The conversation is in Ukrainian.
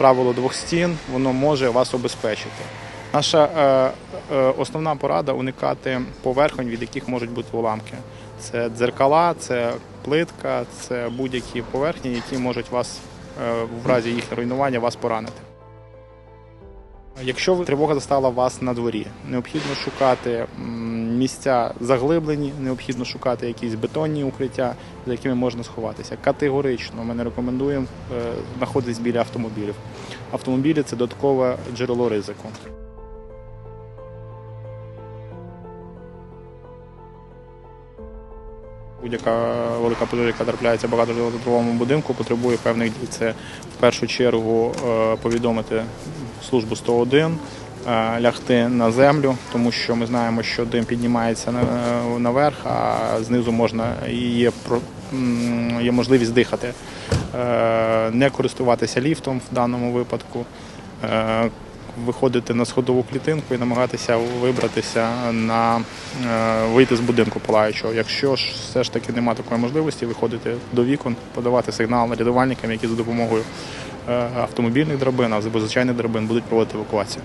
правило двох стін, воно може вас обезпечити. Наша е, е, основна порада уникати поверхонь, від яких можуть бути уламки. Це дзеркала, це плитка, це будь-які поверхні, які можуть вас е, в разі їх руйнування вас поранити. Якщо тривога застала вас на дворі, необхідно шукати місця заглиблені, необхідно шукати якісь бетонні укриття, за якими можна сховатися. Категорично ми не рекомендуємо е, знаходитись біля автомобілів. Автомобілі це додаткове джерело ризику. Будь-яка велика пожежа, яка трапляється в багатожитловому будинку, потребує певних дій. Це в першу чергу е, повідомити службу 101, е, лягти на землю, тому що ми знаємо, що дим піднімається наверх, а знизу можна є, є можливість дихати. Е, Не користуватися ліфтом в даному випадку. е, Виходити на сходову клітинку і намагатися вибратися на вийти з будинку палаючого. Якщо ж все ж таки немає такої можливості, виходити до вікон, подавати сигнал рятувальникам, які за допомогою автомобільних драбин або звичайних драбин будуть проводити евакуацію.